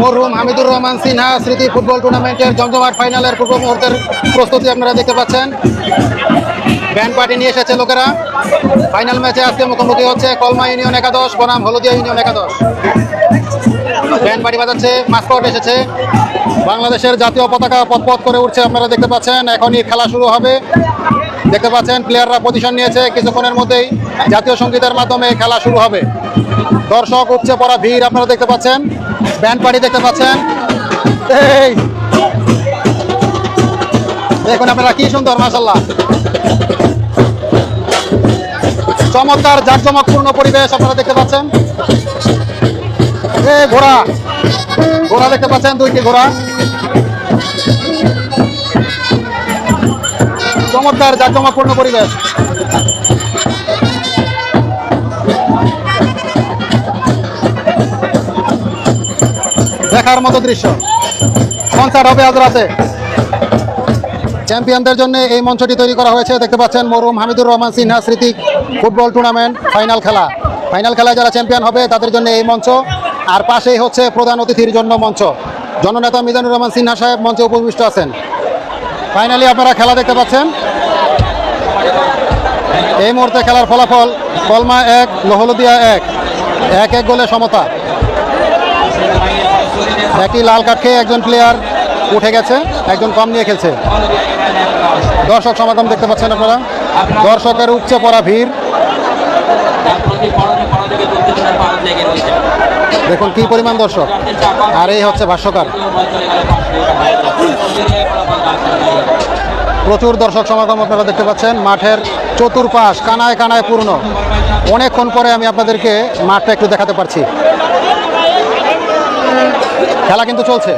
মরহুম হামিদুর রহমান সিনহা স্মৃতি ফুটবল টুর্নামেন্টের জমজমাট ফাইনালের পূর্ব মুহূর্তের প্রস্তুতি আপনারা দেখতে পাচ্ছেন। ব্যান্ড পার্টি নিয়ে এসেছে লোকেরা। ফাইনাল ম্যাচে আজকে মুখোমুখি হচ্ছে কলমা ইউনিয়ন একাদশ, বনাম হলদিয়া ইউনিয়ন একাদশ। ব্যান্ড পার্টি বাজাচ্ছে, মাস্কট এসেছে। বাংলাদেশের জাতীয় পতাকা পথপথ করে উঠছে আপনারা দেখতে পাচ্ছেন। এখনই খেলা শুরু হবে। দেখতে পাচ্ছেন প্লেয়াররা পজিশন নিয়েছে কিছুক্ষণের মধ্যেই জাতীয় সঙ্গীতের মাধ্যমে খেলা শুরু হবে। দর্শক উপচে পড়া ভিড় আপনারা দেখতে পাচ্ছেন। ব্যান্ড পার্টি দেখতে পাচ্ছেন। এই! দেখুন আপনারা কি সুন্দর মাসাল্লাহ চমৎকার জাঁকজমকপূর্ণ পরিবেশ আপনারা দেখতে পাচ্ছেন। এ ঘোড়া। ঘোড়া দেখতে পাচ্ছেন, দুইটি ঘোড়া। চমৎকার জাঁকজমকপূর্ণ পরিবেশ। দেখার মতো দৃশ্য। কনসার্ট হবে আজ রাতে। চ্যাম্পিয়নদের জন্য এই মঞ্চটি তৈরি করা হয়েছে। দেখতে পাচ্ছেন মরুম হামিদুর রহমান, সিনহা স্মৃতি ফুটবল টুর্নামেন্ট, ফাইনাল খেলা। ফাইনাল খেলায় যারা চ্যাম্পিয়ন হবে, তাদের জন্য এই মঞ্চ। আর পাশেই হচ্ছে প্রধান অতিথির জন্য মঞ্চ। জননেতা মিজানুর রহমান, সিনহা সাহেব মঞ্চে উপবিষ্ট আছেন। ফাইনালি আপনারা খেলা দেখতে পাচ্ছেন। এই মুহূর্তে খেলার ফলাফল, কলমা এক, লোহলদিয়া এক। এক এক গোলে সমতা। একটি লাল কার্ড খেয়ে একজন প্লেয়ার উঠে গেছে, একজন কম নিয়ে খেলছে। দর্শক সমাগম দেখতে পাচ্ছেন আপনারা। দর্শকের উপচে পড়া ভিড়। দেখুন কি পরিমাণ দর্শক। আর এই হচ্ছে ভাষ্যকার। প্রচুর দর্শক সমাগম আপনারা দেখতে পাচ্ছেন। মাঠের চতুর্পাশ কানায় কানায় পূর্ণ। অনেকক্ষণ পরে আমি আপনাদেরকে মাঠটা একটু দেখাতে পারছি। খেলা কিন্তু চলছে।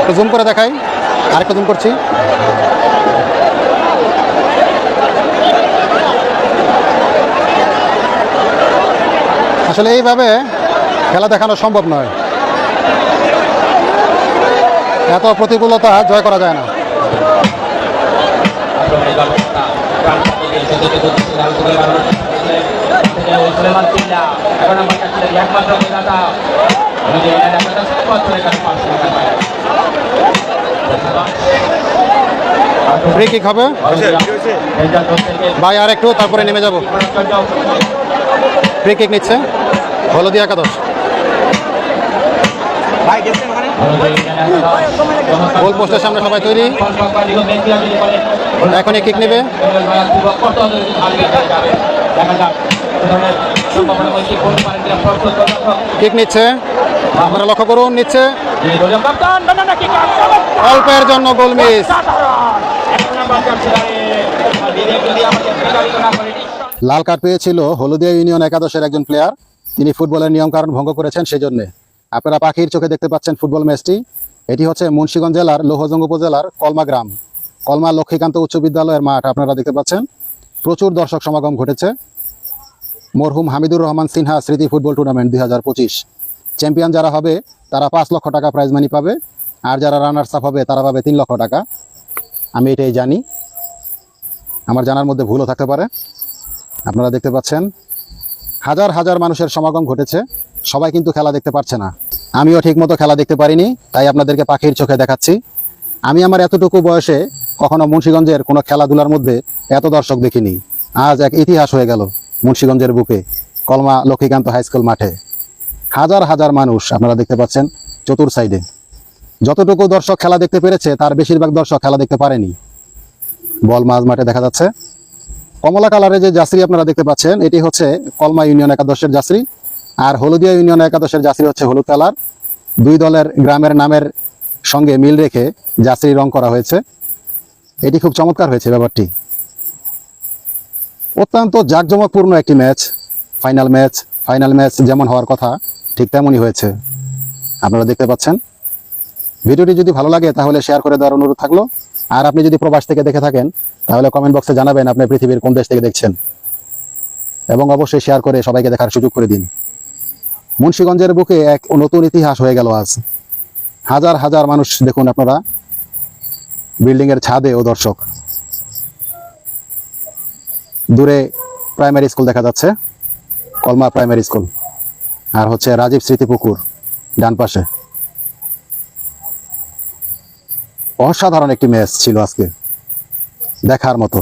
একটু জুম করে দেখাই। আরেকটু জুম করছি। আসলে এইভাবে খেলা দেখানো সম্ভব নয়। এত প্রতিকূলতা জয় করা যায় না। ফ্রি কিক হবে ভাই আর একটু তারপরে নেমে যাব। ফ্রি কিক নিচ্ছে। হলদিয়া একাদশ। গোল পোস্টের সামনে সবাই তৈরি। এখনই কিক নেবে। কিক নিচ্ছে। আপনারা লক্ষ্য করুন, নিচ্ছে। অল্পের জন্য গোল মিস লাল কার্ড পেয়েছিল হলদিয়া ইউনিয়ন একাদশের একজন প্লেয়ার তিনি ফুটবলের নিয়ম নিয়মকানুন ভঙ্গ করেছেন সেজন্য। আপনারা পাখির চোখে দেখতে পাচ্ছেন ফুটবল ম্যাচটি এটি হচ্ছে মুন্সীগঞ্জ জেলার লোহজঙ্গ উপজেলার কলমা গ্রাম। কলমা লক্ষ্মীকান্ত উচ্চ বিদ্যালয়ের মাঠ আপনারা দেখতে পাচ্ছেন। প্রচুর দর্শক সমাগম ঘটেছে। মরহুম হামিদুর রহমান সিনহা স্মৃতি ফুটবল টুর্নামেন্ট দুই হাজার পঁচিশ। চ্যাম্পিয়ন যারা হবে, তারা পাঁচ লক্ষ টাকা প্রাইজ মানি পাবে। আর যারা রানার্স আপ হবে, তারা পাবে তিন লক্ষ টাকা। আমি এটাই জানি। আমার জানার মধ্যে ভুলও থাকতে পারে। আপনারা দেখতে পাচ্ছেন, হাজার হাজার মানুষের সমাগম ঘটেছে। সবাই কিন্তু খেলা দেখতে পারছে না। আমিও ঠিকমতো খেলা দেখতে পারিনি, তাই আপনাদেরকে পাখির চোখে দেখাচ্ছি। আমি আমার এতটুকু বয়সে কখনো মুন্সিগঞ্জের কোনো খেলাধুলার মধ্যে এত দর্শক দেখিনি। আজ এক ইতিহাস হয়ে গেল মুন্সিগঞ্জের বুকে, কলমা লক্ষ্মীকান্ত হাই স্কুল মাঠে। হাজার হাজার মানুষ আপনারা দেখতে পাচ্ছেন চতুর সাইডে। যতটুকু দর্শক খেলা দেখতে পেরেছে, তার বেশিরভাগ দর্শক খেলা দেখতে পারেনি। বল মাঝ মাঠে দেখা যাচ্ছে। কমলা কালারের যে জাসরি আপনারা দেখতে পাচ্ছেন, এটি হচ্ছে কলমা ইউনিয়ন একাদশের জাসরি আর হলুদিয়া ইউনিয়ন একাদশের জাসরি হচ্ছে হলুদ কালার। দুই দলের গ্রামের নামের সঙ্গে মিল রেখে জাসরি রং করা হয়েছে। এটি খুব চমৎকার হয়েছে ব্যাপারটি। অত্যন্ত জাঁকজমকপূর্ণ একটি match, final match final match যেমন হওয়ার কথা, ঠিক তেমনই হয়েছে। আপনারা দেখতে পাচ্ছেন। ভিডিওটি যদি ভালো লাগে তাহলে শেয়ার করে দেওয়ার অনুরোধ থাকল। আর আপনি যদি প্রবাস থেকে দেখে থাকেন, তাহলে কমেন্ট বক্সে জানাবেন আপনি পৃথিবীর কোন দেশ থেকে দেখছেন। এবং অবশ্যই শেয়ার করে সবাইকে দেখার সুযোগ করে দিন। মুন্সীগঞ্জের বুকে এক নতুন ইতিহাস হয়ে গেল আজ। হাজার হাজার মানুষ দেখুন আপনারা বিল্ডিং এর ছাদে ও দর্শক। দূরে প্রাইমারি স্কুল দেখা যাচ্ছে, কলমা প্রাইমারি স্কুল আর হচ্ছে রাজীব স্মৃতি পুকুর ডান পাশে। অসাধারণ একটি ম্যাচ ছিল আজকে, দেখার মতো।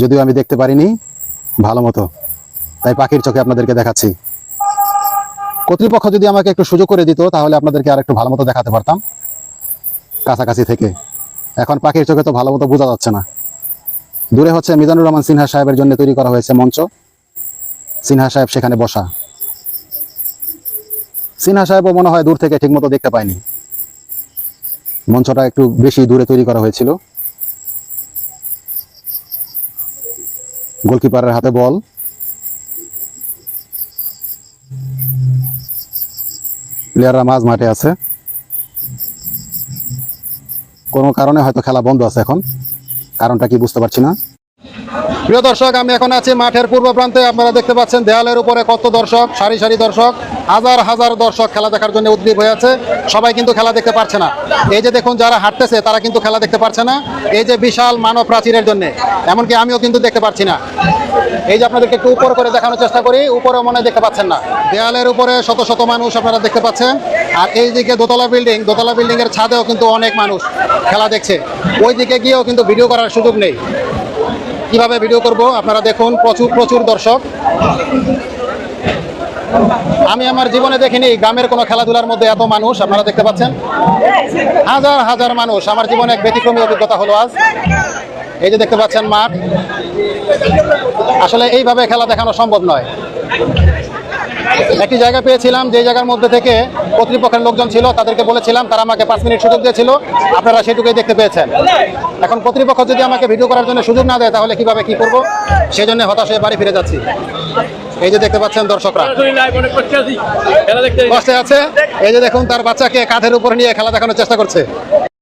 যদিও আমি দেখতে পারিনি, ভালো মতো। তাই পাখির চোখে আপনাদেরকে দেখাচ্ছি। কর্তৃপক্ষ যদি আমাকে একটু সুযোগ করে দিত, তাহলে আপনাদেরকে আর একটু ভালো মতো দেখাতে পারতাম। কাছাকাছি থেকে। এখন পাখির চোখে তো ভালো মতো বোঝা যাচ্ছে না। দূরে হচ্ছে মিজানুর রহমান সিনহা সাহেবের জন্য তৈরি করা হয়েছে মঞ্চ। সিনহা সাহেব সেখানে বসা। সিনহা সাহেবও মনে হয় দূর থেকে ঠিকমতো দেখতে পায়নি। মঞ্চটা একটু বেশি দূরে তৈরি করা হয়েছিল। গোলকিপারের হাতে বল। প্লেয়াররা মাঝ মাঠে আছে। কোনো কারণে হয়তো খেলা বন্ধ আছে এখন। কারণটা কি বুঝতে পারছি না। প্রিয় দর্শক, আমি এখন আছি মাঠের পূর্ব প্রান্তে। আপনারা দেখতে পাচ্ছেন দেয়ালের উপরে কত দর্শক, সারি সারি দর্শক, হাজার হাজার দর্শক খেলা দেখার জন্য উদ্গ্রীব হয়ে আছে। সবাই কিন্তু খেলা দেখতে পারছে না। এই যে দেখুন, যারা হাঁটতেছে, তারা কিন্তু খেলা দেখতে পারছে না। এই যে বিশাল মানব প্রাচীরের জন্য, এমনকি আমিও কিন্তু দেখতে পাচ্ছি না। এই যে আপনাদেরকে একটু উপর করে দেখানোর চেষ্টা করি, উপরে মনে দেখতে পাচ্ছেন না। দেয়ালের উপরে শত শত মানুষ আপনারা দেখতে পাচ্ছেন। আর এই দিকে দোতলা বিল্ডিং দোতলা বিল্ডিং এর ছাদেও কিন্তু অনেক মানুষ খেলা দেখছে। ওই দিকে গিয়েও কিন্তু ভিডিও করার সুযোগ নেই। কীভাবে ভিডিও করব? আপনারা দেখুন, প্রচুর প্রচুর দর্শক। আমি আমার জীবনে দেখিনি গ্রামের কোনো খেলাধুলার মধ্যে এত মানুষ, আপনারা দেখতে পাচ্ছেন। হাজার হাজার মানুষ। আমার জীবনে এক ব্যতিক্রমী অভিজ্ঞতা হলো আজ। এই যে দেখতে পাচ্ছেন মাঠ। আসলে এইভাবে খেলা দেখানো সম্ভব নয়। একটি জায়গা পেয়েছিলাম, যে জায়গার মধ্যে থেকে কর্তৃপক্ষের লোকজন ছিল, তাদেরকে বলেছিলাম তারা আমাকে পাঁচ মিনিট সুযোগ দিয়েছিল, আপনারা সেটুকুই দেখতে পেয়েছেন। এখন কর্তৃপক্ষ যদি আমাকে ভিডিও করার জন্য সুযোগ না দেয়, তাহলে কীভাবে কি করব? সেই জন্য হতাশ হয়ে বাড়ি ফিরে যাচ্ছি। এই যে দেখতে পাচ্ছেন দর্শকরা। কষ্টে আছে। এই যে দেখুন, তার বাচ্চাকে কাঁধের উপর নিয়ে খেলা দেখানোর চেষ্টা করছে।